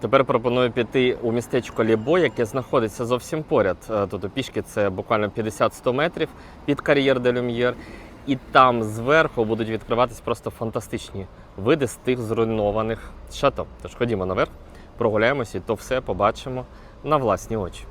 Тепер пропоную піти у містечко Лібо, яке знаходиться зовсім поряд. Е, Тут у пішки це буквально 50-100 метрів під кар'єр де Люм'єр. І там зверху будуть відкриватись просто фантастичні види з тих зруйнованих шато. Тож ходімо наверх, прогуляємося і то все побачимо на власні очі.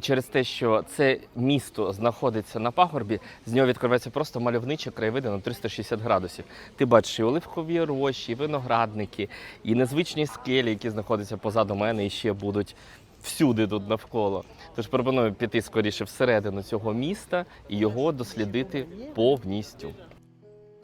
І через те, що це місто знаходиться на пагорбі, з нього відкриваються просто мальовничі краєвиди на 360 градусів. Ти бачиш і оливкові рощі, і виноградники, і незвичні скелі, які знаходяться позаду мене і ще будуть всюди тут навколо. Тож пропоную піти скоріше всередину цього міста і його дослідити повністю.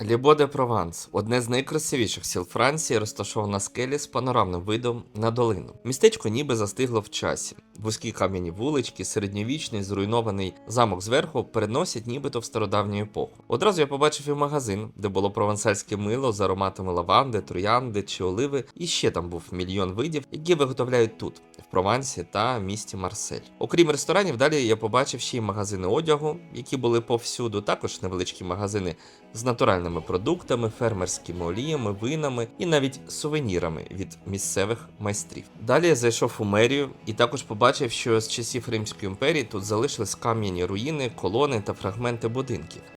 Лібо де Прованс одне з найкрасивіших сіл Франції, розташоване на скелі з панорамним видом на долину. Містечко ніби застигло в часі. Вузькі кам'яні вулички, середньовічний зруйнований замок зверху переносять нібито в стародавню епоху. Одразу я побачив і магазин, де було провансальське мило з ароматами лаванди, троянди чи оливи, і ще там був мільйон видів, які виготовляють тут, в Провансі та місті Марсель. Окрім ресторанів, далі я побачив ще й магазини одягу, які були повсюду, також невеличкі магазини з натуральними продуктами, фермерськими оліями, винами і навіть сувенірами від місцевих майстрів. Далі я зайшов у мерію і також побачив, що з часів Римської імперії тут залишились кам'яні руїни, колони та фрагменти будинків.